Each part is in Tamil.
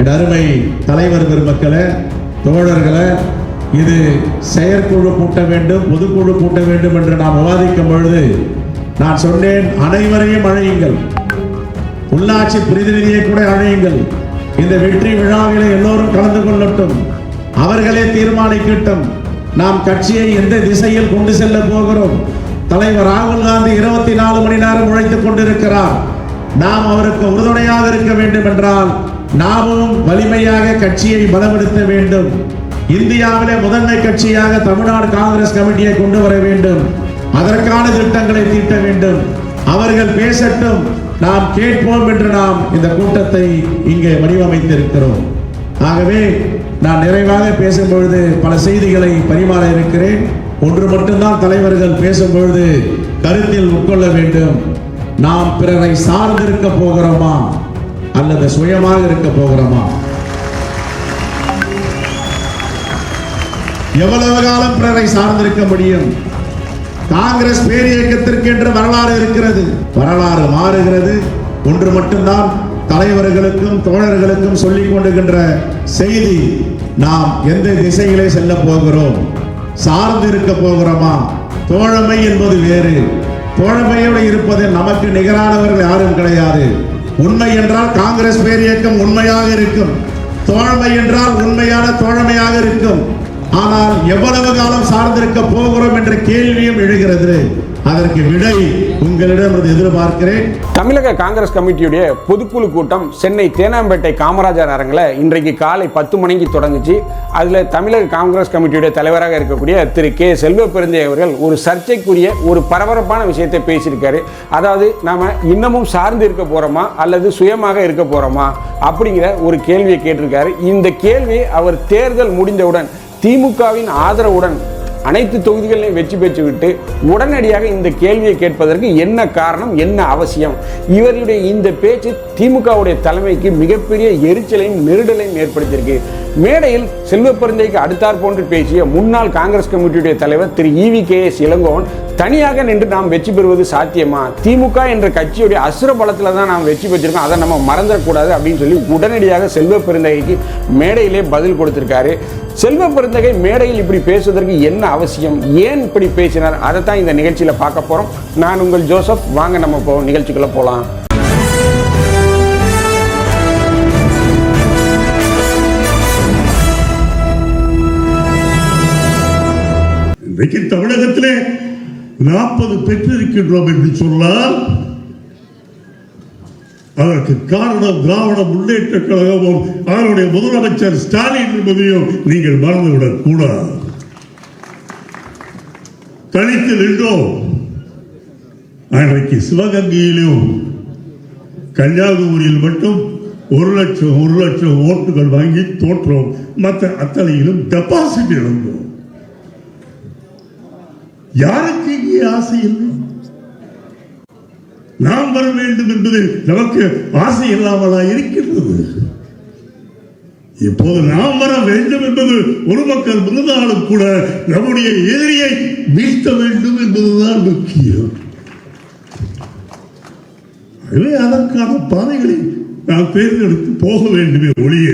என் அருமை தலைவர் பெருமக்களை தோழர்களை இது செயற்குழு கூட்ட வேண்டும் பொதுக்குழு கூட்ட வேண்டும் என்று நாம் விவாதிக்கும் பொழுது நான் சொன்னேன் அனைவரையும் அழையுங்கள் உள்ளாட்சி பிரதிநிதியை கூட அழையுங்கள் இந்த வெற்றி விழாவில் எல்லோரும் கலந்து கொள்ளட்டும். அவர்களே தீர்மானிக்கட்டும். நாம் கட்சியை எந்த திசையில் கொண்டு செல்ல போகிறோம்? தலைவர் ராகுல் காந்தி இருபத்தி நாலு மணி நேரம் உழைத்துக் கொண்டிருக்கிறார். நாம் அவருக்கு உறுதுணையாக இருக்க வேண்டும் என்றால் நாமும் வலிமையாக கட்சியை பலப்படுத்த வேண்டும். இந்தியாவிலே முதன்மை கட்சியாக தமிழ்நாடு காங்கிரஸ் கமிட்டியை கொண்டு வர வேண்டும். அதற்கான திட்டங்களை தீட்ட வேண்டும். அவர்கள் பேசட்டும். நாம் கேட்போம் என்று நாம் இந்த கூட்டத்தை இங்கே வடிவமைத்திருக்கிறோம். ஆகவே நான் நிறைவாக பேசும்பொழுது பல செய்திகளை பரிமாற இருக்கிறேன். ஒன்று மட்டும்தான் தலைவர்கள் பேசும்பொழுது கருத்தில் உட்கொள்ள வேண்டும். நாம் பிறரை சார்ந்திருக்க போகிறோமா? அல்லது சுயமாக இருக்க போகிறோமா? எவ்வளவு காலம் பிறரை சார்ந்திருக்க முடியும்? காங்கிரஸ் பேரியக்கத்திற்கு என்று வரலாறு இருக்கிறது. வரலாறு மாறுகிறது. ஒன்று மட்டும்தான் தலைவர்களுக்கும் தோழர்களுக்கும் சொல்லிக் கொண்டுகின்ற செய்தி. நாம் எந்த திசையிலே செல்ல போகிறோம்? சார்ந்து இருக்க போகிறோமா? தோழமை என்பது வேறு. தோழமையோடு இருப்பது நமக்கு நிகரானவர்கள் யாரும் கிடையாது. உண்மை என்றால் காங்கிரஸ் பேரியக்கம் உண்மையாக இருக்கும். தோழமை என்றால் உண்மையான தோழமையாக இருக்கும். ஆனால் எவ்வளவு காலம் சார்ந்திருக்க போகிறோம் என்ற கேள்வியும் எழுகிறது. அதற்கு விடை உங்களிடம் எதிர்பார்க்கிறேன். தமிழக காங்கிரஸ் கமிட்டியுடைய பொதுக்குழு கூட்டம் சென்னை தேனாம்பேட்டை காமராஜர் அரங்கில் இன்றைக்கு காலை பத்து மணிக்கு தொடங்குச்சு. அதில் தமிழக காங்கிரஸ் கமிட்டியுடைய தலைவராக இருக்கக்கூடிய திரு கே செல்வ பெருந்தை அவர்கள் ஒரு சர்ச்சைக்குரிய ஒரு பரபரப்பான விஷயத்தை பேசியிருக்காரு. அதாவது நாம் இன்னமும் சார்ந்து இருக்க போகிறோமா அல்லது சுயமாக இருக்க போகிறோமா அப்படிங்கிற ஒரு கேள்வியை கேட்டிருக்காரு. இந்த கேள்வி அவர் தேர்தல் முடிந்தவுடன் திமுகவின் ஆதரவுடன் அனைத்து தொகுதிகளிலும் வெற்றி பெற்றுவிட்டு உடனடியாக இந்த கேள்வியை கேட்பதற்கு என்ன காரணம் என்ன அவசியம்? இவருடைய இந்த பேச்சு திமுகவுடைய தலைமைக்கு மிகப்பெரிய எரிச்சலையும் நெருடலையும் ஏற்படுத்தியிருக்கு. மேடையில் செல்வ பெருந்தைக்கு அடுத்தார் போன்று பேசிய முன்னாள் காங்கிரஸ் கமிட்டியுடைய தலைவர் திரு E V K S Elangovan தனியாக நின்று நாம் வெற்றி பெறுவது சாத்தியமா? திமுக என்ற கட்சியுடைய அசுர பலத்தில் தான் நாம் வெற்றி பெற்றிருக்கோம். அதை நம்ம மறந்துடக்கூடாது அப்படின்னு சொல்லி உடனடியாக செல்வ பெருந்தகைக்கு மேடையிலே பதில் கொடுத்திருக்காரு. செல்வ பெருந்தகை மேடையில் இப்படி பேசுவதற்கு என்ன அவசியம்? ஏன் இப்படி பேசினார்? அதை தான் இந்த நிகழ்ச்சியில் பார்க்க போகிறோம் நான் உங்கள் ஜோசப். வாங்க நம்ம போ நிகழ்ச்சிக்குள்ளே போகலாம் இன்றைக்கு தமிழகத்திலே நாற்பது பெற்றிருக்கின்றோம் என்று சொன்னால் அதற்கு காரணம் திராவிட முன்னேற்ற கழகமும் அதனுடைய முதலமைச்சர் ஸ்டாலின் என்பதையும் நீங்கள் மறந்துவிடக் கூடாது. தனித்து நின்றோம். அன்றைக்கு சிவகங்கையிலும் கன்னியாகுமரியில் மட்டும் ஒரு லட்சம் ஒரு லட்சம் ஓட்டுகள் வாங்கி தோற்றோம். மற்ற அத்தனையிலும் டெபாசிட் இழந்தோம். யாருக்கு இங்கே ஆசை இல்லை? நாம் வர வேண்டும் என்பது நமக்கு ஆசை இல்லாமலா இருக்கின்றது. இப்போது நாம் வர வேண்டும் என்பது ஒரு மக்கள் இருந்தாலும் கூட நம்முடைய எதிரியை வீழ்த்த வேண்டும் என்பதுதான் முக்கியம். அதற்கான பாதைகளை நாம் தேர்ந்தெடுத்து போக வேண்டுமே ஒழிய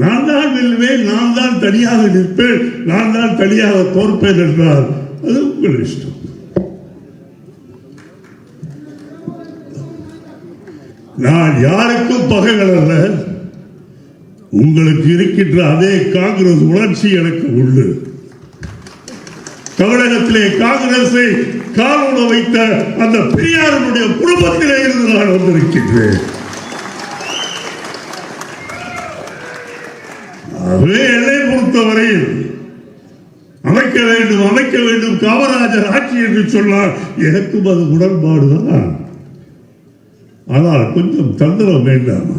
நான் தான் வெல்வேன் நான் தான் தனியாக நிற்பேன் நான் தான் தனியாக தோற்பேன் என்றால் அது உங்கள் இஷ்டம். நான் யாருக்கும் பகைகள் அல்ல. உங்களுக்கு இருக்கின்ற அதே காங்கிரஸ் உணர்ச்சி எனக்கு உண்டு. தமிழகத்திலே காங்கிரஸை காலோட வைத்த அந்த பெரியாரனுடைய குடும்பத்திலே இருந்து நான் வந்திருக்கின்றேன். ஆகவே என்னை பொறுத்தவரையில் அமைக்க வேண்டும் அமைக்க வேண்டும் காமராஜர் ஆட்சி என்று சொன்னார் எனக்கும் அது உடன்பாடுதான் ஆனால் கொஞ்சம் தந்திரம் வேண்டாமா?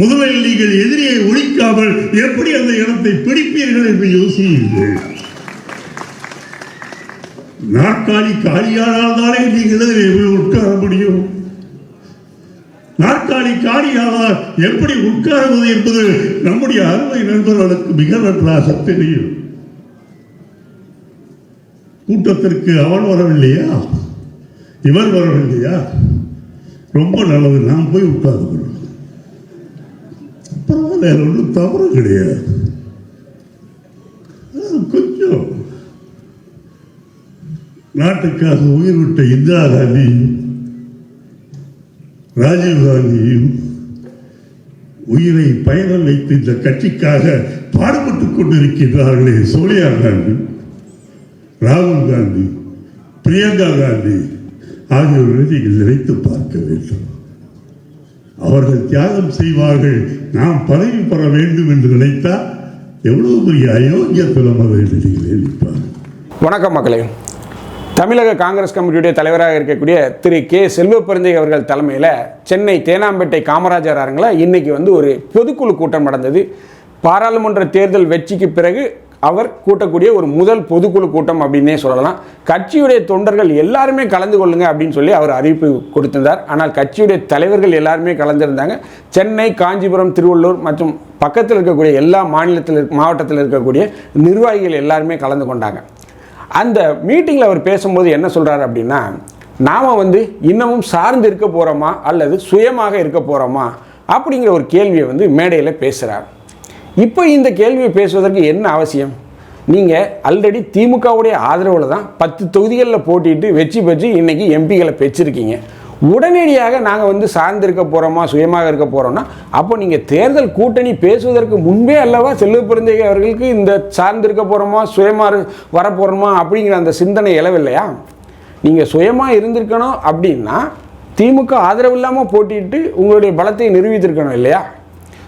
முதலில் நீங்கள் எதிரியை ஒழிக்காமல் எப்படி அந்த இடத்தை பிடிப்பீர்கள் என்று யோசியுங்கள். நாற்காலி காலியானால் தானே நீங்கள் அதிலே உட்கார முடியும்? நாற்காலி காலியானால் எப்படி உட்காருவது என்பது நம்முடைய அருமை நண்பர்களுக்கு மிக நன்றாக தெரியும். கூட்டத்திற்கு அவன் வரவில்லையா? இவர் வரவில்லையா? ரொம்ப நல்லது நான் போய் உட்கார்ந்து பரவாயில்ல ஒன்றும் தவறு கிடையாது. கொஞ்சம். நாட்டுக்காக உயிர் விட்ட இந்திரா காந்தி ராஜீவ்காந்தியும் உயிரை பயணம் வைத்து இந்த கட்சிக்காக பாடுபட்டுக் கொண்டிருக்கின்றார்களே சோனியா காந்தி ராகுல் காந்தி பிரியங்கா காந்தி ஆகியோரை நீங்கள் நினைத்து பார்க்க வேண்டும். அவர்கள் தியாகம் செய்வார்கள். நாம் பதவி பெற வேண்டும் என்று நினைத்தால் எவ்வளவு பெரிய அயோக்கியத்துவம் அவர்கள் நீங்கள் நினைப்பார் வணக்கம் மக்களே. தமிழக காங்கிரஸ் கமிட்டியுடைய தலைவராக இருக்கக்கூடிய திரு கே செல்வப்பெருந்தை அவர்கள் தலைமையில் சென்னை தேனாம்பேட்டை காமராஜர் அரங்கில் இன்றைக்கி வந்து ஒரு பொதுக்குழு கூட்டம் நடந்தது. பாராளுமன்ற தேர்தல் வெற்றிக்கு பிறகு அவர் கூட்டக்கூடிய ஒரு முதல் பொதுக்குழு கூட்டம் அப்படின்னே சொல்லலாம். கட்சியுடைய தொண்டர்கள் எல்லாருமே கலந்து கொள்ளுங்க அப்படின்னு சொல்லி அவர் அறிவிப்பு கொடுத்திருந்தார். ஆனால் கட்சியுடைய தலைவர்கள் எல்லாருமே கலந்திருந்தாங்க. சென்னை காஞ்சிபுரம் திருவள்ளூர் மற்றும் பக்கத்தில் இருக்கக்கூடிய எல்லா மாநிலத்தில் மாவட்டத்தில் இருக்கக்கூடிய நிர்வாகிகள் எல்லாருமே கலந்து கொண்டாங்க. அந்த மீட்டிங்கில் அவர் பேசும்போது என்ன சொல்கிறாரு அப்படின்னா நாம் வந்து இன்னமும் சார்ந்து இருக்க போகிறோமா அல்லது சுயமாக இருக்க போகிறோமா அப்படிங்கிற ஒரு கேள்வியை வந்து மேடையில் பேசுகிறார் இப்போ இந்த கேள்வியை பேசுவதற்கு என்ன அவசியம்? நீங்கள் ஆல்ரெடி திமுகவுடைய ஆதரவில் தான் பத்து தொகுதிகளில் போட்டிட்டு வெற்றி பெற்று இன்றைக்கி எம்பிகளை பெற்றிருக்கீங்க. உடனடியாக நாங்கள் வந்து சார்ந்து இருக்க போகிறோமா சுயமாக இருக்க போகிறோம்னா அப்போ நீங்கள் தேர்தல் கூட்டணி பேசுவதற்கு முன்பே அல்லவா செல்வப்பெருந்தை அவர்களுக்கு இந்த சார்ந்து இருக்க போகிறோமா சுயமாக வர போகிறோமா அப்படிங்கிற அந்த சிந்தனை எழவில்லையா? நீங்கள் சுயமாக இருந்திருக்கணும் அப்படின்னா திமுக ஆதரவு இல்லாமல் போட்டிட்டு உங்களுடைய பலத்தை நிரூபித்திருக்கணும் இல்லையா?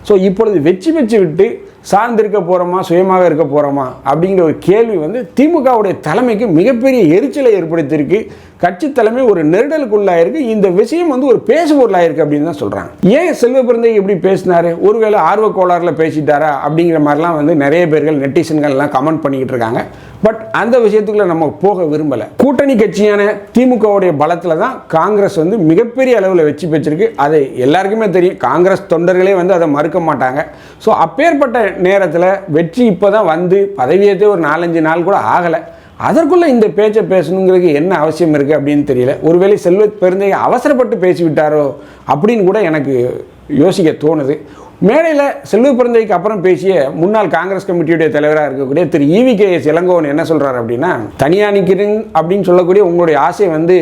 ஸோ இப்பொழுது வெச்சு வச்சு விட்டு சார்ந்திருக்க போகிறோமா சுயமாக இருக்க போகிறோமா அப்படிங்கிற ஒரு கேள்வி வந்து திமுகவுடைய தலைமைக்கு மிகப்பெரிய எரிச்சலை ஏற்படுத்தியிருக்கு. கட்சி தலைமை ஒரு நெருடலுக்குள்ளாயிருக்கு. இந்த விஷயம் வந்து ஒரு பேசுபொருளாயிருக்கு அப்படின்னு தான் சொல்கிறாங்க ஏன் செல்வ பிறந்தை இப்படி பேசினாரு? ஒருவேளை ஆர்வ கோளாறுல பேசிட்டாரா அப்படிங்கிற மாதிரிலாம் வந்து நிறைய பேர்கள் நெட்டிசன்கள்லாம் கமெண்ட் பண்ணிக்கிட்டு இருக்காங்க. பட் அந்த விஷயத்துக்குள்ள நம்ம போக விரும்பலை. கூட்டணி கட்சியான திமுகவுடைய பலத்தில் தான் காங்கிரஸ் வந்து மிகப்பெரிய அளவில் வெற்றி பெற்றிருக்கு. அது எல்லாருக்குமே தெரியும். காங்கிரஸ் தொண்டர்களே வந்து அதை மறுக்க மாட்டாங்க. ஸோ அப்பேற்பட்ட நேரத்தில் வெற்றி இப்போ தான் வந்து பதவியேற்றே ஒரு நாலஞ்சு நாள் கூட ஆகலை. அதற்குள்ளே இந்த பேச்சை பேசணுங்கிறதுக்கு என்ன அவசியம் இருக்குது அப்படின்னு தெரியல. ஒருவேளை செல்வ பெருந்தை அவசரப்பட்டு பேசிவிட்டாரோ அப்படின்னு கூட எனக்கு யோசிக்க தோணுது. மேடையில் செல்வ பிறந்தைக்கு அப்புறம் பேசிய முன்னாள் காங்கிரஸ் கமிட்டியுடைய தலைவராக இருக்கக்கூடிய திரு E V K S Elangovan என்ன சொல்கிறார் அப்படின்னா தனியாக நிற்கிறேன் அப்படின்னு சொல்லக்கூடிய உங்களுடைய ஆசை வந்து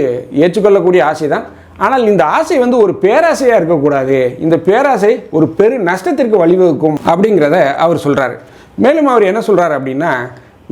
ஏற்றுக்கொள்ளக்கூடிய ஆசை தான் ஆனால் இந்த ஆசை வந்து ஒரு பேராசையாக இருக்கக்கூடாது. இந்த பேராசை ஒரு பெரு நஷ்டத்திற்கு வழிவகுக்கும் அப்படிங்கிறத அவர் சொல்கிறார் மேலும் அவர் என்ன சொல்கிறார் அப்படின்னா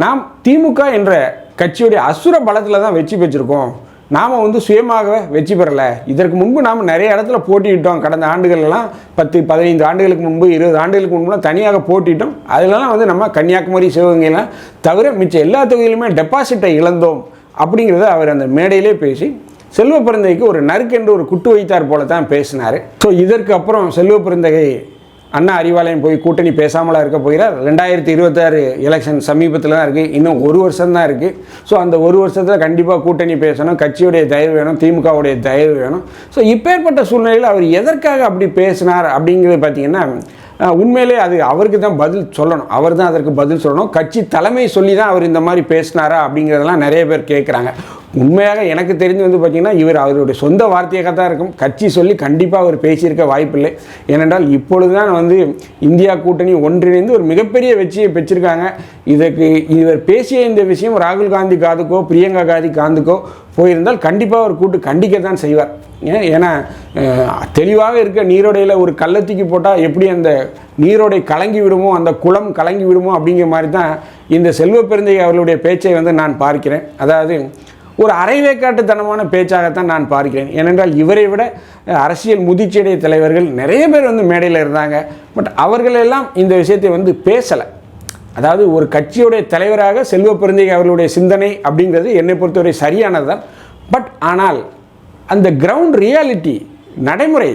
நாம் திமுக என்ற கட்சியுடைய அசுர பலத்தில் தான் வெற்றி பெற்றிருக்கோம். நாம் வந்து சுயமாக வெற்றி பெறலை. இதற்கு முன்பு நாம் நிறைய இடத்துல போட்டியிட்டோம். கடந்த ஆண்டுகள்லாம் பத்து பதினைந்து ஆண்டுகளுக்கு முன்பு இருபது ஆண்டுகளுக்கு முன்புலாம் தனியாக போட்டிட்டோம் அதிலலாம் வந்து நம்ம கன்னியாகுமரி சிவகங்கையெல்லாம் தவிர மிச்ச எல்லா தொகுதியிலுமே டெபாசிட்டை இழந்தோம் அப்படிங்கிறத அவர் அந்த மேடையிலே பேசி செல்வ பிறந்தகைக்கு ஒரு நறுக்கென்று ஒரு குட்டு வைத்தார் போல தான் பேசினார். ஸோ இதற்கு அப்புறம் செல்வ பிறந்தகை அண்ணா அறிவாலயம் போய் கூட்டணி பேசாமலாம் இருக்க போகிறார். ரெண்டாயிரத்தி இருபத்தாறு எலெக்ஷன் சமீபத்தில் தான் இருக்குது இன்னும் ஒரு வருஷம் தான் இருக்குது ஸோ அந்த ஒரு வருஷத்தில் கண்டிப்பாக கூட்டணி பேசணும். கட்சியுடைய தயவு வேணும். திமுகவுடைய தயவு வேணும். ஸோ இப்பேற்பட்ட சூழ்நிலையில் அவர் எதற்காக அப்படி பேசினார் அப்படிங்கிறது பார்த்தீங்கன்னா உண்மையிலே அது அவருக்கு தான் பதில் சொல்லணும். அவர் தான் அதற்கு பதில் சொல்லணும். கட்சி தலைமை சொல்லி தான் அவர் இந்த மாதிரி பேசினாரா அப்படிங்கிறதெல்லாம் நிறைய பேர் கேட்குறாங்க உண்மையாக எனக்கு தெரிஞ்சு வந்து பார்த்தீங்கன்னா இவர் அவருடைய சொந்த வார்த்தையாக தான் இருக்கும். கட்சி சொல்லி கண்டிப்பாக அவர் பேசியிருக்க வாய்ப்பில்லை. ஏனென்றால் இப்பொழுது தான் வந்து இந்தியா கூட்டணி ஒன்றிணைந்து ஒரு மிகப்பெரிய வெற்றியை பெற்றிருக்காங்க. இதற்கு இவர் பேசிய இந்த விஷயம் ராகுல் காந்தி காதுக்கோ பிரியங்கா காந்தி காந்துக்கோ போயிருந்தால் கண்டிப்பாக அவர் கூட்டு கண்டிக்க தான் செய்வார். ஏன் ஏன்னா தெளிவாக இருக்க நீரோடையில் ஒரு கள்ளத்தூக்கி போட்டால் எப்படி அந்த நீரோடை கலங்கி விடுமோ அந்த குளம் கலங்கி விடுமோ அப்படிங்கிற மாதிரி தான் இந்த செல்வ பெருந்தை அவர்களுடைய பேச்சை வந்து நான் பார்க்கிறேன். அதாவது ஒரு அரைவேக்காட்டுத்தனமான பேச்சாகத்தான் நான் பார்க்கிறேன். ஏனென்றால் இவரை விட அரசியல் முதிர்ச்சியடைய தலைவர்கள் நிறைய பேர் வந்து மேடையில் இருந்தாங்க. பட் அவர்களெல்லாம் இந்த விஷயத்தை வந்து பேசலை. அதாவது ஒரு கட்சியுடைய தலைவராக செல்வ பெருந்தை அவர்களுடைய சிந்தனை அப்படிங்கிறது என்னை பொறுத்தவரை சரியானது தான் பட் ஆனால் அந்த கிரவுண்ட் ரியாலிட்டி நடைமுறை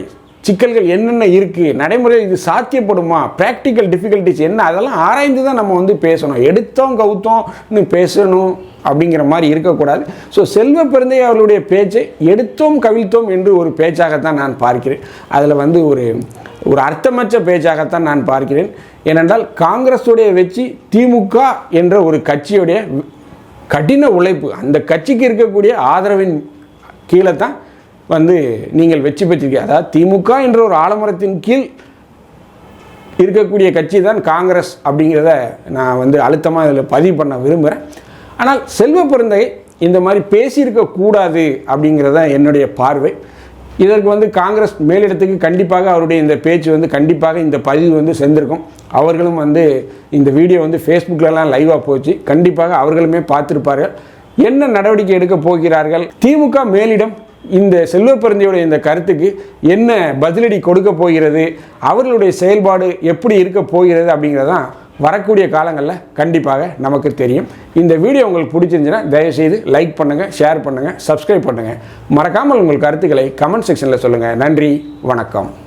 சிக்கல்கள் என்னென்ன இருக்குது நடைமுறையில் இது சாத்தியப்படுமா ப்ராக்டிக்கல் டிஃபிகல்ட்டிஸ் என்ன அதெல்லாம் ஆராய்ந்து தான் நம்ம வந்து பேசணும். எடுத்தோம் கவுத்தோம்னு பேசணும் அப்படிங்கிற மாதிரி இருக்கக்கூடாது. ஸோ செல்வ பிறந்தை அவர்களுடைய பேச்சை எடுத்தோம் கவிழ்த்தோம் என்று ஒரு பேச்சாகத்தான் நான் பார்க்கிறேன். அதில் வந்து ஒரு ஒரு அர்த்தமற்ற பேச்சாகத்தான் நான் பார்க்கிறேன். ஏனென்றால் காங்கிரஸுடைய வெற்றி திமுக என்ற ஒரு கட்சியுடைய கடின உழைப்பு அந்த கட்சிக்கு இருக்கக்கூடிய ஆதரவின் கீழே தான் வந்து நீங்கள் வெற்றி பெற்றிருக்கீங்க. அதாவது திமுக என்ற ஒரு ஆலமரத்தின் கீழ் இருக்கக்கூடிய கட்சி தான் காங்கிரஸ் அப்படிங்கிறத நான் வந்து அழுத்தமாக இதில் பதிவு பண்ண விரும்புகிறேன் ஆனால் செல்வ பிறந்தகை இந்த மாதிரி பேசியிருக்கக்கூடாது அப்படிங்கிறத என்னுடைய பார்வை. இதற்கு வந்து காங்கிரஸ் மேலிடத்துக்கு கண்டிப்பாக அவருடைய இந்த பேச்சு வந்து கண்டிப்பாக இந்த பதிவு வந்து செஞ்சுருக்கும் அவர்களும் வந்து இந்த வீடியோ வந்து ஃபேஸ்புக்கிலலாம் லைவாக போச்சு. கண்டிப்பாக அவர்களுமே பார்த்துருப்பார்கள். என்ன நடவடிக்கை எடுக்க போகிறார்கள்? திமுக மேலிடம் இந்த செல்வப்பெருந்தையுடைய இந்த கருத்துக்கு என்ன பதிலடி கொடுக்க போகிறது அவர்களுடைய செயல்பாடு எப்படி இருக்க போகிறது அப்படிங்கிறதான் வரக்கூடிய காலங்களில் கண்டிப்பாக நமக்கு தெரியும். இந்த வீடியோ உங்களுக்கு பிடிச்சிருந்துச்சுன்னா தயவுசெய்து லைக் பண்ணுங்கள் ஷேர் பண்ணுங்கள் சப்ஸ்கிரைப் பண்ணுங்கள் மறக்காமல் உங்கள் கருத்துக்களை கமெண்ட் செக்ஷனில் சொல்லுங்கள் நன்றி வணக்கம்.